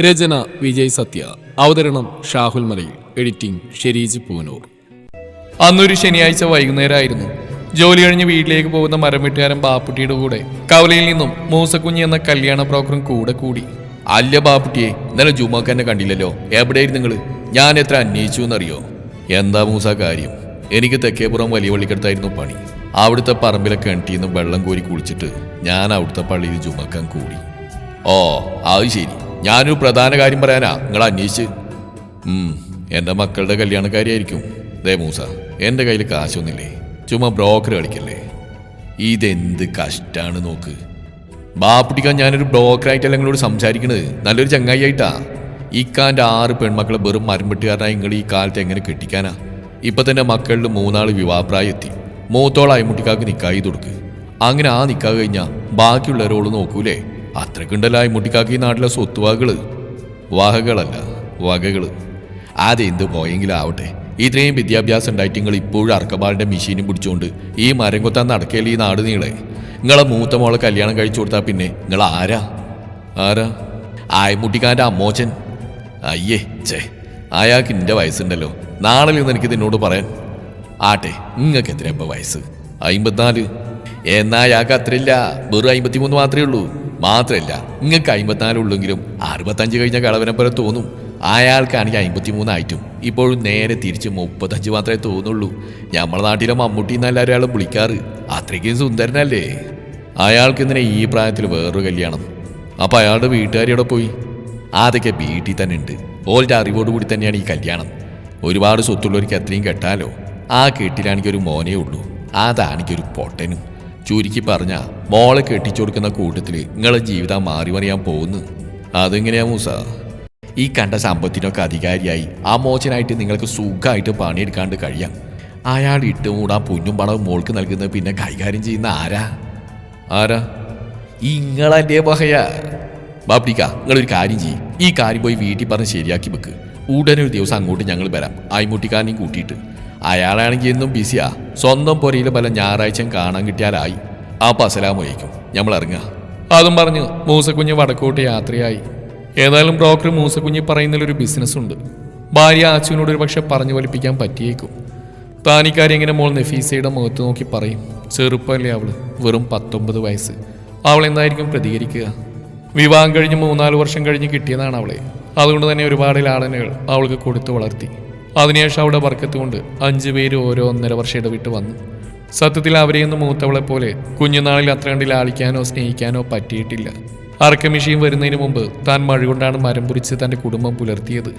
രചന വിജയ് സത്യ. അവതരണം ഷാഹുൽ മലയിൽ. എഡിറ്റിംഗ് ഷെരീജ് പൂനൂർ. അന്നൊരു ശനിയാഴ്ച വൈകുന്നേരമായിരുന്നു. ജോലി കഴിഞ്ഞ് വീട്ടിലേക്ക് പോകുന്ന മരം വെട്ടുകാരൻ ബാപ്പുട്ടിയുടെ കൂടെ കവലയിൽ നിന്നും മൂസക്കുഞ്ഞി എന്ന കല്യാണ ബ്രോക്കറും കൂടെ കൂടി. അല്ല ബാപ്പുട്ടിയെ ഇന്നലെ എന്നെ കണ്ടില്ലല്ലോ. എവിടെയായിരുന്നു നിങ്ങൾ ഞാൻ എത്ര അന്വേഷിച്ചു എന്നറിയോ? എന്താ മൂസ കാര്യം? എനിക്ക് തെക്കേപ്പുറം വലിയ പള്ളിക്കടുത്തായിരുന്നു പണി. അവിടുത്തെ പറമ്പിലെ കിണറ്റിൽ നിന്ന് വെള്ളം കോരി കുളിച്ചിട്ട് ഞാൻ അവിടുത്തെ പള്ളിയിൽ ജുമാക്കാൻ കൂടി. ഓ അത് ശരി. ഞാനൊരു പ്രധാന കാര്യം പറയാനാ. നിങ്ങൾ അന്വേഷിച്ച്. എന്റെ മക്കളുടെ കല്യാണക്കാരിയായിരിക്കും. ദേ മൂസ എന്റെ കയ്യിൽ കാശൊന്നുമില്ലേ? ചുമ്മാ ബ്രോക്കർ കളിക്കല്ലേ? ഇതെന്ത് കഷ്ടാണ് നോക്ക്. ബാപ്പിട്ടിക്കാൻ ഞാനൊരു ബ്രോക്കറായിട്ടല്ല നിങ്ങളോട് സംസാരിക്കണത്. നല്ലൊരു ചങ്ങായിട്ടാ ഇക്കാന്റെ ആറ് പെൺമക്കളെ വെറും മരംപെട്ടുകാരനായി നിങ്ങൾ ഈ കാലത്ത് എങ്ങനെ കെട്ടിക്കാനാ? ഇപ്പൊ തന്നെ മക്കളിൽ മൂന്നാൾ വിവാഹപ്രായം എത്തി. മൂത്തോളായി മുട്ടിക്കാക്ക് നിക്കായി കൊടുക്ക്. അങ്ങനെ ആ നിക്കാ കഴിഞ്ഞാൽ ബാക്കിയുള്ളവരോട് നോക്കൂലേ? അത്രക്കുണ്ടല്ലോ മുട്ടിക്കാക്കി ഈ നാട്ടിലെ സ്വത്തുവകകൾ വകകളല്ല വകകൾ. അതെന്ത് പോയെങ്കിലും ആവട്ടെ ഇത്രയും വിദ്യാഭ്യാസം ഉണ്ടായിട്ട് നിങ്ങൾ ഇപ്പോഴും അർക്കബാളിന്റെ മെഷീനും പിടിച്ചുകൊണ്ട് ഈ മരം കൊത്താൻ നടക്കല്ലേ ഈ നാട് നീളെ? നിങ്ങളെ മൂത്ത മോളെ കല്യാണം കഴിച്ചു കൊടുത്താൽ പിന്നെ നിങ്ങൾ ആരാ? ആരാ? ആയമുട്ടിക്കാന്റെ അമ്മോച്ചൻ. അയ്യേ ചേ അയാൾക്ക് എന്റെ വയസ്സുണ്ടല്ലോ. നാളെ നിന്ന് എനിക്ക് നിന്നോട് പറയാൻ. ആട്ടെ നിങ്ങൾക്ക് എത്രയപ്പോൾ വയസ്സ്? അമ്പത്തിനാല് എന്നാ അയാൾക്ക് അത്രയില്ല. വെറും അമ്പത്തിമൂന്ന് മാത്രമേ ഉള്ളൂ. മാത്രമല്ല നിങ്ങൾക്ക് അമ്പത്തിനാലുള്ളെങ്കിലും അറുപത്തഞ്ച് കഴിഞ്ഞ കളവനെ പോലെ തോന്നും. അയാൾക്കാണെങ്കിൽ അമ്പത്തിമൂന്നായിട്ടും ഇപ്പോഴും നേരെ തിരിച്ച് മുപ്പത്തഞ്ച് മാത്രമേ തോന്നുള്ളൂ. നമ്മളെ നാട്ടിലെ മമ്മൂട്ടി എന്നല്ല ഒരാളും വിളിക്കാറ്. അത്രയ്ക്കും സുന്ദരനല്ലേ? അയാൾക്ക് ഇന്നലെ ഈ പ്രായത്തിൽ വേറൊരു കല്യാണം? അപ്പൊ അയാളുടെ വീട്ടുകാരിയോടെ പോയി? അതൊക്കെ വീട്ടിൽ തന്നെ ഉണ്ട്. ഓളുടെ അറിവോടുകൂടി തന്നെയാണ് ഈ കല്യാണം. ഒരുപാട് സ്വത്തുള്ളവർക്ക് അത്രയും കെട്ടാലോ. ആ കെട്ടിലാണെങ്കിൽ ഒരു മോനേ ഉള്ളൂ. അതാണെങ്കിൽ ഒരു പൊട്ടനും. ചുരുക്കി പറഞ്ഞ മോളെ കെട്ടിച്ചു കൊടുക്കുന്ന കൂട്ടത്തിൽ നിങ്ങളെ ജീവിതം മാറി മറിയാൻ പോകുന്നു. അതെങ്ങനെയാ മൂസ? ഈ കണ്ട സമ്പത്തിനൊക്കെ അധികാരിയായി ആ മോചനായിട്ട് നിങ്ങൾക്ക് സുഖമായിട്ട് പണിയെടുക്കാണ്ട് കഴിയാം. അയാൾ ഇട്ടുമൂടാൻ പുഞ്ഞും പണവും മോൾക്ക് നൽകുന്നത് പിന്നെ കൈകാര്യം ചെയ്യുന്ന ആരാ? ആരാ? ഇങ്ങളെ ബഹയ ബാപ്പിക്ക നിങ്ങളൊരു കാര്യം ചെയ്യും. ഈ കാര്യം പോയി വീട്ടിൽ പറഞ്ഞ് ശരിയാക്കി വെക്ക്. ഉടനെ ഒരു ദിവസം അങ്ങോട്ട് ഞങ്ങൾ വരാം. ആയിമുട്ടിക്കാരനെയും കൂട്ടിയിട്ട്. അയാളാണെങ്കിൽ എന്നും ബിസിയാ. സ്വന്തം പൊരയിൽ പല ഞായറാഴ്ചയും കാണാൻ കിട്ടിയാലായി. ആ പസലാമൊഴിക്കും നമ്മൾ ഇറങ്ങുക അതും പറഞ്ഞ് മൂസക്കുഞ്ഞ് വടക്കോട്ട് യാത്രയായി. ഏതായാലും ബ്രോക്കർ മൂസക്കുഞ്ഞ് പറയുന്നതിലൊരു ബിസിനസ് ഉണ്ട് ഭാര്യ ആച്ചുവിനോട് ഒരു പക്ഷെ പറഞ്ഞു വലിപ്പിക്കാൻ പറ്റിയേക്കും. താനിക്കാരി എങ്ങനെ മോൾ നഫീസയുടെ മുഖത്ത് നോക്കി പറയും. ചെറുപ്പമല്ലേ അവൾ വെറും പത്തൊമ്പത് വയസ്സ്. അവൾ എന്തായിരിക്കും പ്രതികരിക്കുക? വിവാഹം കഴിഞ്ഞ് മൂന്നാൽ വർഷം കഴിഞ്ഞ് കിട്ടിയതാണ് അവളെ. അതുകൊണ്ട് തന്നെ ഒരുപാട് ലാളനകൾ അവൾക്ക് കൊടുത്തു വളർത്തി. അതിനുശേഷം അവിടെ വർക്കത്ത് കൊണ്ട് അഞ്ചു പേര് ഓരോ ഒന്നര വർഷം ഇടവിട്ട് വന്നു. സത്യത്തിൽ അവരെയൊന്നും മൂത്തവളെ പോലെ കുഞ്ഞുനാളിൽ അത്ര കണ്ട് ലാളിക്കാനോ സ്നേഹിക്കാനോ പറ്റിയിട്ടില്ല. അറക്കമിഷിയും വരുന്നതിന് മുമ്പ് താൻ മഴ കൊണ്ടാണ് മരം പുരിച്ച് തന്റെ കുടുംബം പുലർത്തിയത്.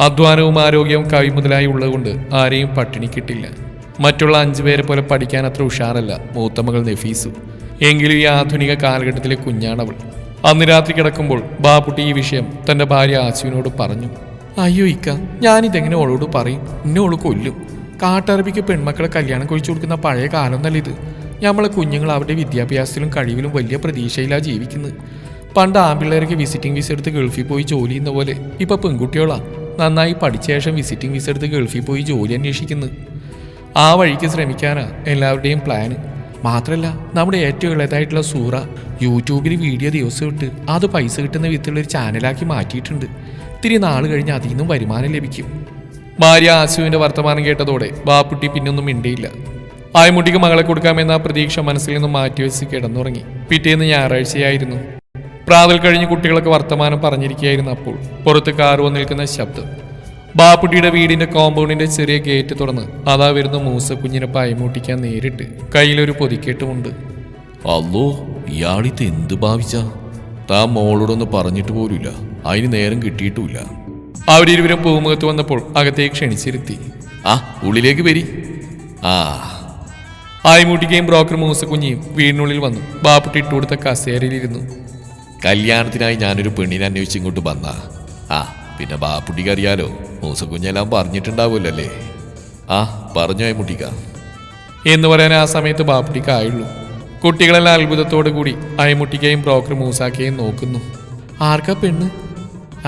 അധ്വാനവും ആരോഗ്യവും കവി മുതലായി ഉള്ളതുകൊണ്ട് ആരെയും പട്ടിണി കിട്ടില്ല. മറ്റുള്ള അഞ്ചു പേരെ പോലെ പഠിക്കാൻ അത്ര ഉഷാറല്ല മൂത്ത മകൾ നഫീസു. എങ്കിലും ഈ ആധുനിക കാലഘട്ടത്തിലെ കുഞ്ഞാണവൾ. അന്ന് രാത്രി കിടക്കുമ്പോൾ ബാപ്പുട്ടി ഈ വിഷയം തന്റെ ഭാര്യ ആശുവിനോട് പറഞ്ഞു. അയ്യോ ഇക്ക ഞാനിതെങ്ങനെ ഓളോട് പറയും? എന്നെ ഓൾ കൊല്ലും. കാട്ടറബിക്ക് പെൺമക്കളെ കല്യാണം കഴിച്ചു കൊടുക്കുന്ന പഴയ കാലം എന്നല്ല ഇത്? നമ്മളെ കുഞ്ഞുങ്ങൾ അവരുടെ വിദ്യാഭ്യാസത്തിലും കഴിവിലും വലിയ പ്രതീക്ഷയിലാണ് ജീവിക്കുന്നത് പണ്ട് ആമ്പിള്ളേരൊക്കെ വിസിറ്റിംഗ് വിസ എടുത്ത് ഗൾഫിൽ പോയി ജോലി ചെയ്യുന്ന പോലെ ഇപ്പൊ പെൺകുട്ടികളാ നന്നായി പഠിച്ച ശേഷം വിസിറ്റിംഗ് വിസ എടുത്ത് ഗൾഫിൽ പോയി ജോലി അന്വേഷിക്കുന്നത് ആ വഴിക്ക് ശ്രമിക്കാനാണ് എല്ലാവരുടെയും പ്ലാന് മാത്രല്ല നമ്മുടെ ഏറ്റവും ഇളയതായിട്ടുള്ള സൂറ യൂട്യൂബിൽ വീഡിയോ ദിവസം ഇട്ട് അത് പൈസ കിട്ടുന്ന വിധത്തിലുള്ള ഒരു ചാനലാക്കി മാറ്റിയിട്ടുണ്ട്. ഇത്തിരി നാൾ കഴിഞ്ഞ് അതിൽ നിന്നും വരുമാനം ലഭിക്കും. ഭാര്യ ആശുവിന്റെ വർത്തമാനം കേട്ടതോടെ ബാപ്പുട്ടി പിന്നൊന്നും മിണ്ടിയില്ല. ആയമുട്ടിക്ക് മകളെ കൊടുക്കാമെന്ന പ്രതീക്ഷ മനസ്സിൽ നിന്നും മാറ്റിവെച്ച് കിടന്നുറങ്ങി. പിറ്റേന്ന് ഞായറാഴ്ചയായിരുന്നു. പ്രാതൽ കഴിഞ്ഞ് കുട്ടികളൊക്കെ വർത്തമാനം പറഞ്ഞിരിക്കുകയായിരുന്നു അപ്പോൾ. പുറത്ത് കാർ വന്ന് നിൽക്കുന്ന ശബ്ദം. ബാപ്പുട്ടിയുടെ വീടിന്റെ കോമ്പൗണ്ടിന്റെ ചെറിയ ഗേറ്റ് തുറന്ന് അതാ വരുന്ന മൂസ കുഞ്ഞിനെ പയമൂട്ടിക്കാൻ നേരിട്ട് കയ്യിലൊരു പൊതിക്കെട്ടുമുണ്ട്. അല്ലോ ഇയാളിത് എന്ത് ഭാവിച്ച? താ മോളോടൊന്ന് പറഞ്ഞിട്ട് പോലുമില്ല. അതിന് നേരം കിട്ടിയിട്ടുമില്ല. അവരിരുവരും പൂമുഖത്ത് വന്നപ്പോൾ അകത്തേക്ക് ക്ഷണിച്ചിരുത്തി. ആ ഉള്ളിലേക്ക് വരി. ആ. ആയിമൂട്ടിക്കയും ബ്രോക്കർ മൂസക്കുഞ്ഞിയും വീടിനുള്ളിൽ വന്നു. ബാപ്പുട്ടി ഇട്ടുകൊടുത്ത കസേരയിലിരുന്നു. കല്യാണത്തിനായി ഞാനൊരു പെണ്ണിനെ അന്വേഷിച്ച് ഇങ്ങോട്ട് വന്ന. ആ പിന്നെ ബാപ്പുട്ടിക്ക് അറിയാലോ. മൂസക്കുഞ്ഞെല്ലാം പറഞ്ഞിട്ടുണ്ടാവുമല്ലോ അല്ലേ ആ പറഞ്ഞു മുട്ടിക്ക എന്ന് പറയാൻ ആ സമയത്ത് ബാപ്പുട്ടിക്ക് ആയുള്ളൂ. കുട്ടികളെല്ലാം അത്ഭുതത്തോടു കൂടി അയമുട്ടിക്കയും ബ്രോക്കർ മൂസാക്കയും നോക്കുന്നു. ആർക്കാ പെണ്ണ്?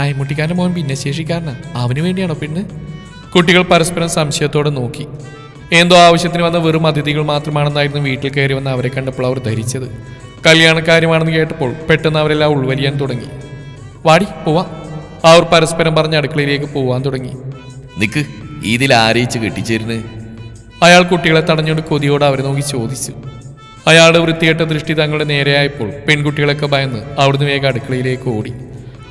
അയമുട്ടിക്കാരന്റെ മോൻ ഭിന്നശേഷിക്കാരനാ അവന് വേണ്ടിയാണോ പെണ്ണ്? കുട്ടികൾ പരസ്പരം സംശയത്തോടെ നോക്കി. എന്തോ ആവശ്യത്തിന് വന്ന വെറും അതിഥികൾ മാത്രമാണെന്നായിരുന്നു വീട്ടിൽ കയറി വന്ന് അവരെ കണ്ടപ്പോൾ അവർ ധരിച്ചത്. കല്യാണക്കാര്യമാണെന്ന് കേട്ടപ്പോൾ പെട്ടെന്ന് അവരെല്ലാം ഉൾവലിയാൻ തുടങ്ങി. വാടി പോവാ. അവർ പരസ്പരം പറഞ്ഞ് അടുക്കളയിലേക്ക് പോവാൻ തുടങ്ങി. നിക്ക് ഇതിൽ ആരയിച്ച് കെട്ടിച്ചേരുന്ന്? അയാൾ കുട്ടികളെ തടഞ്ഞുകൊണ്ട് കൊതിയോട് അവരെ നോക്കി ചോദിച്ചു. അയാളുടെ വൃത്തികെട്ട ദൃഷ്ടി തങ്ങളുടെ നേരെയായപ്പോൾ പെൺകുട്ടികളൊക്കെ ഭയന്ന് അവിടുന്ന് വേഗം അടുക്കളയിലേക്ക് ഓടി.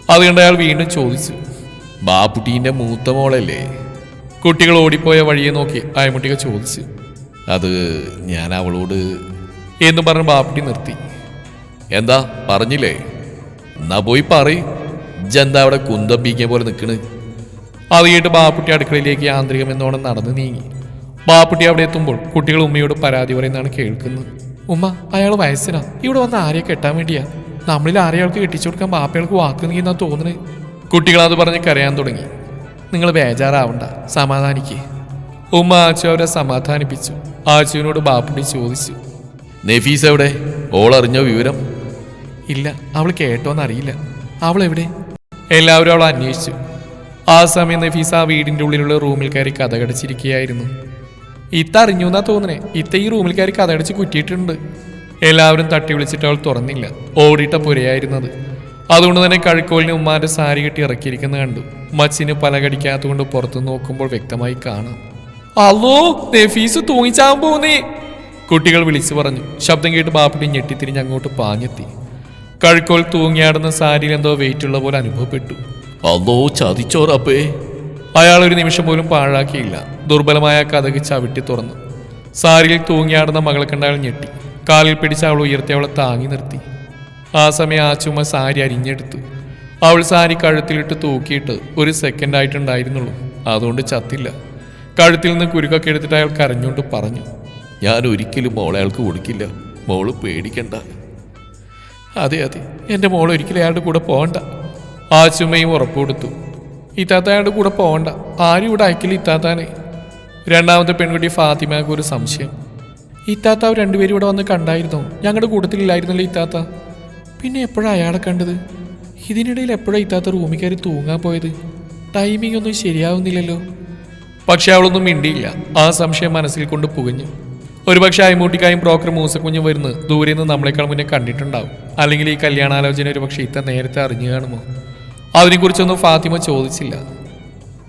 അതുകൊണ്ട് അയാൾ വീണ്ടും ചോദിച്ചു. ബാപ്പുട്ടീന്റെ മൂത്ത മോളല്ലേ? കുട്ടികൾ ഓടിപ്പോയ വഴിയെ നോക്കി അയമുട്ടിക ചോദിച്ചു. അത് ഞാൻ അവളോട് എന്ന് പറഞ്ഞ് ബാപ്പുട്ടി നിർത്തി. എന്താ പറഞ്ഞില്ലേ? എന്നാ പോയി പറയ്. ഇജ്ജെന്താ അവിടെ കുന്തമ്പിക്കാൻ പോലെ നിൽക്കണ് അത് കേട്ട് ബാപ്പുട്ടി അടുക്കളയിലേക്ക് യാന്ത്രികം എന്നോണം നടന്നു നീങ്ങി. ബാപ്പുട്ടി അവിടെ എത്തുമ്പോൾ കുട്ടികൾ ഉമ്മയോട് പരാതി പറയുന്നതാണ് കേൾക്കുന്നത്. ഉമ്മ അയാൾ വയസ്സിനാ. ഇവിടെ വന്ന് ആരെയെ കെട്ടാൻ വേണ്ടിയാ? നമ്മളിൽ ആരെയാൾക്ക് കെട്ടിച്ചു കൊടുക്കാൻ ബാപ്പയാൾക്ക് വാക്ക് നീന്നാ തോന്നുന്നത് കുട്ടികൾ അത് പറഞ്ഞ് കരയാൻ തുടങ്ങി. നിങ്ങൾ ബേജാറാവണ്ട സമാധാനിക്കേ. ഉമ്മ ആച്ചു അവരെ സമാധാനിപ്പിച്ചു. ആച്ചുവിനോട് ബാപ്പുട്ടി ചോദിച്ചു നഫീസ് എവിടെ? ഓൾ ഓളറിഞ്ഞോ വിവരം? ഇല്ല അവൾ കേട്ടോന്നറിയില്ല. അവൾ എവിടെ? എല്ലാവരും അവൾ അന്വേഷിച്ചു. ആ സമയം നഫീസ ആ വീടിന്റെ ഉള്ളിലുള്ള റൂമിൽ കയറി കഥകടിച്ചിരിക്കുകയായിരുന്നു ഇത്ത അറിഞ്ഞു എന്നാ തോന്നണേ? ഇത്ത ഈ റൂമിൽ കയറി കഥകടിച്ച് കുറ്റിയിട്ടുണ്ട്. എല്ലാവരും തട്ടി വിളിച്ചിട്ട് അവൾ തുറന്നില്ല. ഓടിയിട്ട പുരയായിരുന്നത്. അതുകൊണ്ട് തന്നെ കഴുക്കോലിന് ഉമ്മാന്റെ സാരി കെട്ടി ഇറക്കിയിരിക്കുന്ന കണ്ടു. മച്ചിന് പല കടിക്കാത്തതുകൊണ്ട് പുറത്തു നോക്കുമ്പോൾ വ്യക്തമായി കാണാം. അല്ലോ നഫീസ് തൂങ്ങിച്ചാൻ പോകുന്നേ കുട്ടികൾ വിളിച്ചു പറഞ്ഞു. ശബ്ദം കേട്ട് ബാപ്പുട്ടി ഞെട്ടിത്തിരിഞ്ഞ് അങ്ങോട്ട് പാഞ്ഞെത്തി. കഴുക്കോൽ തൂങ്ങിയാടുന്ന സാരിയിൽ എന്തോ വെയിറ്റ് ഉള്ള പോലെ അനുഭവപ്പെട്ടു. അതോ ചതിച്ചോറപ്പേ അയാൾ ഒരു നിമിഷം പോലും പാഴാക്കിയില്ല. ദുർബലമായ കഥക് ചവിട്ടി തുറന്നു. സാരിയിൽ തൂങ്ങിയാടുന്ന മകളെ കണ്ട അയാൾ ഞെട്ടി. കാലിൽ പിടിച്ച് അവൾ ഉയർത്തി അവളെ താങ്ങി നിർത്തി. ആ സമയം ആ ചുമ സാരി അരിഞ്ഞെടുത്തു. അവൾ സാരി കഴുത്തിലിട്ട് തൂക്കിയിട്ട് ഒരു സെക്കൻഡ് ആയിട്ടുണ്ടായിരുന്നുള്ളൂ. അതുകൊണ്ട് ചത്തില്ല. കഴുത്തിൽ നിന്ന് കുരുക്കൊക്കെ എടുത്തിട്ട് അയാൾ കരഞ്ഞുകൊണ്ട് പറഞ്ഞു. ഞാൻ ഒരിക്കലും മോളെ അയാൾക്ക് കൊടുക്കില്ല. മോൾ പേടിക്കണ്ട. അതെ അതെ. എന്റെ മോൾ ഒരിക്കലും അയാളുടെ കൂടെ പോകണ്ട ആ ചുമയും ഉറപ്പ് കൊടുത്തു. ഇത്താത്ത അയാളുടെ കൂടെ പോകണ്ട ആരും ഇവിടെ അയക്കില്ല ഇത്താത്താനെ. രണ്ടാമത്തെ പെൺകുട്ടി ഫാത്തിമക്ക് ഒരു സംശയം. ഇത്താത്ത അവർ രണ്ടുപേരും ഇവിടെ വന്ന് കണ്ടായിരുന്നു. ഞങ്ങളുടെ കൂട്ടത്തിലില്ലായിരുന്നല്ലോ ഇത്താത്ത. പിന്നെ എപ്പോഴാണ് അയാളെ കണ്ടത്? ഇതിനിടയിൽ എപ്പോഴാണ് ഇത്താത്ത റൂമിൽ തൂങ്ങാൻ പോയത്? ടൈമിംഗ് ഒന്നും ശരിയാവുന്നില്ലല്ലോ. പക്ഷെ അവളൊന്നും മിണ്ടിയില്ല. ആ സംശയം മനസ്സിൽ കൊണ്ട് പുകഞ്ഞു. ഒരുപക്ഷെ അയ്മൂട്ടിക്കായും ബ്രോക്കർ മൂസക്കുഞ്ഞും വരുന്നത് ദൂരെ നിന്ന് നമ്മളെക്കാൾ മുന്നേ കണ്ടിട്ടുണ്ടാവും. അല്ലെങ്കിൽ ഈ കല്യാണാലോചന ഒരുപക്ഷെ ഇത്ര നേരത്തെ അറിഞ്ഞു കാണുമോ? അതിനെക്കുറിച്ചൊന്നും ഫാത്തിമ ചോദിച്ചില്ല.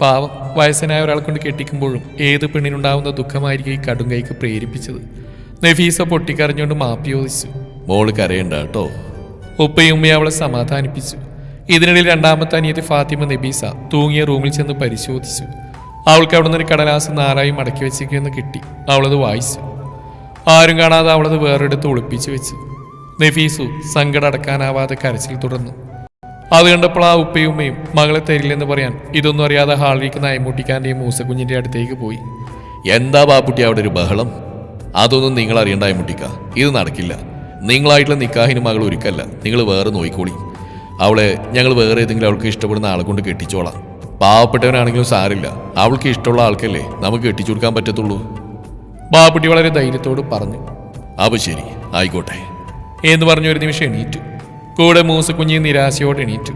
പാവം വയസ്സനായ ഒരാളെ കൊണ്ട് കെട്ടിക്കുമ്പോഴും ഏത് പെണ്ണിനുണ്ടാവുന്ന ദുഃഖമായിരിക്കും ഈ കടും കൈക്ക് പ്രേരിപ്പിച്ചത്. നഫീസ പൊട്ടിക്കറിഞ്ഞുകൊണ്ട് മാപ്പി ചോദിച്ചു. മോൾ കരയണ്ട കേട്ടോ. ഉപ്പയും ഉമ്മയും അവളെ സമാധാനിപ്പിച്ചു. ഇതിനിടയിൽ രണ്ടാമത്തെ അനിയത്തി ഫാത്തിമ നബീസ തൂങ്ങിയ റൂമിൽ ചെന്ന് പരിശോധിച്ചു. അവൾക്ക് അവിടെ നിന്നൊരു കടലാസ് നാലായി മടക്കി വെച്ചിരിക്കുമെന്ന് കിട്ടി. അവളത് വായിച്ചു. ആരും കാണാതെ അവളത് വേറെടുത്ത് ഒളിപ്പിച്ചു വെച്ചു. നഫീസു സങ്കടം അടക്കാനാവാതെ കരച്ചിൽ തുടർന്നു. അത് കണ്ടപ്പോൾ ആ ഉപ്പയും ഉമ്മയും മകളെ തരില്ലെന്ന് പറയാൻ ഇതൊന്നും അറിയാതെ ഹാളിലേക്ക് നയമൂട്ടിക്കാന്റെയും മൂസക്കുഞ്ഞിന്റെ അടുത്തേക്ക് പോയി. എന്താ ബാപ്പുട്ടി അവിടെ ഒരു ബഹളം? അതൊന്നും നിങ്ങൾ അറിയണ്ടായി മുട്ടിക്ക ഇത് നടക്കില്ല. നിങ്ങളായിട്ടുള്ള നിക്കാഹിന് മകൾ ഒരുക്കല്ല. നിങ്ങൾ വേറെ നോയിക്കോളി. അവളെ ഞങ്ങൾ വേറെ ഏതെങ്കിലും അവൾക്ക് ഇഷ്ടപ്പെടുന്ന ആളെ കൊണ്ട് കെട്ടിച്ചോളാം. പാവപ്പെട്ടവനാണെങ്കിലും സാരില്ല അവൾക്ക് ഇഷ്ടമുള്ള ആൾക്കല്ലേ നമുക്ക് കെട്ടിച്ചു കൊടുക്കാൻ പറ്റത്തുള്ളൂ. ബാപ്പുട്ടി വളരെ ധൈര്യത്തോട് പറഞ്ഞു അപ്പൊ ശരി ആയിക്കോട്ടെ. എന്ന് പറഞ്ഞു ഒരു നിമിഷം എണീറ്റു. കൂടെ മൂസക്കുഞ്ഞി നിരാശയോടെ എണീറ്റു.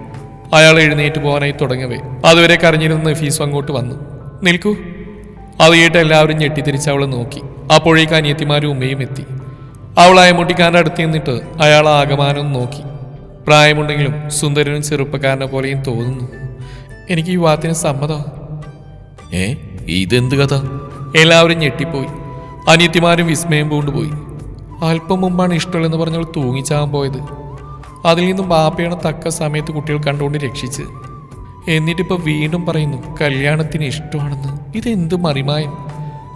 അയാൾ എഴുന്നേറ്റ് പോകാനായി തുടങ്ങവേ. അതുവരെ കരഞ്ഞിരുന്ന ഫീസ് അങ്ങോട്ട് വന്നു. നിൽക്കൂ. അത് കേട്ട് എല്ലാവരും ഞെട്ടിത്തിരിച്ച് അവളെ നോക്കി. അപ്പോഴേക്ക് അനിയത്തിമാരും ഉമ്മയും എത്തി. അവൾ അയമുട്ടിക്കാരന്റെ അടുത്ത് നിന്നിട്ട് അയാൾ ആകമാനം നോക്കി. പ്രായമുണ്ടെങ്കിലും സുന്ദരനും ചെറുപ്പക്കാരനെ പോലെയും തോന്നുന്നു. എനിക്ക് യുവാത്തിന് സമ്മതം ഏ? ഇതെന്ത് കഥ? എല്ലാവരും ഞെട്ടിപ്പോയി. അനിയത്തിമാരും വിസ്മയം പൂണ്ടുപോയി. അല്പം മുമ്പാണ് ഇഷ്ടമല്ലെന്ന് പറഞ്ഞവൾ തൂങ്ങിച്ചാകാൻ പോയത്. അതിൽ നിന്നും ബാപ്പയാണ് തക്ക സമയത്ത് കുട്ടികൾ കണ്ടുകൊണ്ട് രക്ഷിച്ച്. എന്നിട്ടിപ്പോൾ വീണ്ടും പറയുന്നു കല്യാണത്തിന് ഇഷ്ടമാണെന്ന്. ഇതെന്ത് മറിമായം?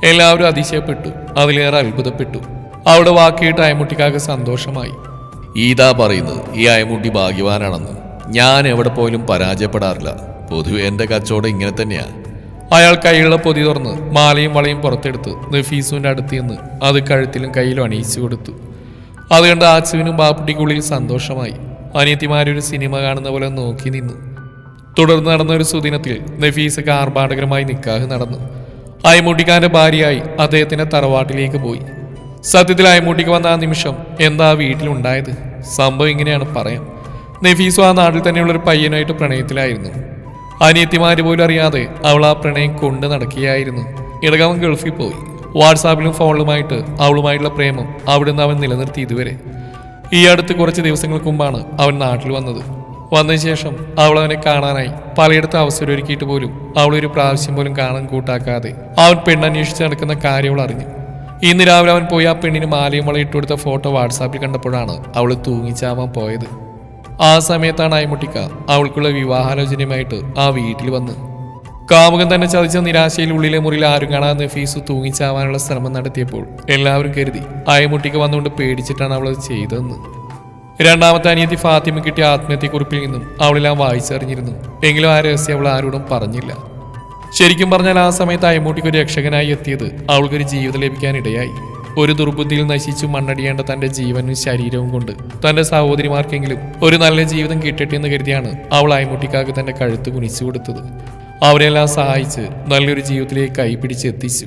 എല്ലാവരും അതിശയപ്പെട്ടു അതിലേറെ അത്ഭുതപ്പെട്ടു. അവിടെ വാക്കിയിട്ട് അയമുട്ടിക്കാകെ സന്തോഷമായി. ഈതാ പറയുന്നത് ഈ അയമുട്ടി ഭാഗ്യവാനാണെന്ന്. ഞാൻ എവിടെ പോയാലും പരാജയപ്പെടാറില്ല. പൊതുവെ എന്റെ കച്ചവടം ഇങ്ങനെ തന്നെയാ. അയാൾ കൈയുള്ള പൊതി തുറന്ന് മാലയും വളയും പുറത്തെടുത്ത് നഫീസുവിന്റെ അടുത്ത് നിന്ന് അത് കഴുത്തിലും കയ്യിലും അണിയിച്ചു കൊടുത്തു. അതുകൊണ്ട് കണ്ട് ആച്ചുവിനും ബാപ്പുട്ടിക്കുള്ളിൽ സന്തോഷമായി. അനിയത്തിമാരൊരു സിനിമ കാണുന്ന പോലെ നോക്കി നിന്നു. തുടർന്ന് നടന്ന ഒരു സുദിനത്തിൽ നഫീസക്ക് ആർഭാടകരമായി നിക്കാഹ് നടന്നു. അയമുട്ടിക്കാരന്റെ ഭാര്യയായി അദ്ദേഹത്തിന്റെ തറവാട്ടിലേക്ക് പോയി. സത്യത്തിൽ അയമുട്ടിക്ക് വന്ന ആ നിമിഷം എന്താ വീട്ടിലുണ്ടായത്? സംഭവം ഇങ്ങനെയാണ് പറയാം. നഫീസു ആ നാട്ടിൽ തന്നെയുള്ളൊരു പയ്യനായിട്ട് പ്രണയത്തിലായിരുന്നു. അനിയത്തിമാര് പോലും അറിയാതെ അവൾ ആ പ്രണയം കൊണ്ട് നടക്കുകയായിരുന്നു. ഇടകവൻ ഗൾഫിൽ പോയി. വാട്സാപ്പിലും ഫോണിലുമായിട്ട് അവളുമായിട്ടുള്ള പ്രേമം അവിടെ നിന്ന് അവൻ നിലനിർത്തി ഇതുവരെ. ഈ അടുത്ത് കുറച്ച് ദിവസങ്ങൾക്ക് മുമ്പാണ് അവൻ നാട്ടിൽ വന്നത്. വന്നതിന് ശേഷം അവൾ അവനെ കാണാനായി പലയിടത്തും അവസരം ഒരുക്കിയിട്ട് പോലും അവൾ ഒരു പ്രാവശ്യം പോലും കാണാൻ കൂട്ടാക്കാതെ അവൻ പെണ്ണന്വേഷിച്ച് നടക്കുന്ന കാര്യം അവൾ അറിഞ്ഞു. ഇന്ന് രാവിലെ അവൻ പോയി ആ പെണ്ണിന് മാലയും വള ഇട്ടുകൊടുത്ത ഫോട്ടോ വാട്സാപ്പിൽ കണ്ടപ്പോഴാണ് അവൾ തൂങ്ങിച്ചാവാൻ പോയത്. ആ സമയത്താണ് അയമുട്ടിക്ക അവൾക്കുള്ള വിവാഹാലോചനയുമായിട്ട് ആ വീട്ടിൽ വന്ന്. കാമുകൻ തന്നെ ചതിച്ച നിരാശയിൽ ഉള്ളിലെ മുറിയിൽ ആരും കാണാതെ നഫീസ് തൂങ്ങിച്ചാവാനുള്ള ശ്രമം നടത്തിയപ്പോൾ എല്ലാവരും കരുതി അയമുട്ടിക്ക് വന്നുകൊണ്ട് പേടിച്ചിട്ടാണ് അവൾ അത് ചെയ്തതെന്ന്. രണ്ടാമത്തെ അനിയത്തി ഫാത്തിമ കിട്ടിയ ആത്മഹത്യക്കുറിപ്പിൽ നിന്നും അവളെല്ലാം വായിച്ചറിഞ്ഞിരുന്നു. എങ്കിലും ആ രഹസ്യം അവൾ ആരോടും പറഞ്ഞില്ല. ശരിക്കും പറഞ്ഞാൽ ആ സമയത്ത് അയമൂട്ടിക്ക് ഒരു രക്ഷകനായി എത്തിയത് അവൾക്കൊരു ജീവിതം ലഭിക്കാനിടയായി ഒരു ദുർബുദ്ധിയിൽ നശിച്ചു മണ്ണടിയേണ്ട തന്റെ ജീവനും ശരീരവും കൊണ്ട്. തന്റെ സഹോദരിമാർക്കെങ്കിലും ഒരു നല്ല ജീവിതം കിട്ടട്ടെ എന്ന് കരുതിയാണ് അവൾ അയമുട്ടിക്കാക്ക് തന്റെ കഴുത്ത് കുനിച്ചു കൊടുത്തത്. അവരെല്ലാം സഹായിച്ച് നല്ലൊരു ജീവിതത്തിലേക്ക് കൈപിടിച്ച് എത്തിച്ചു.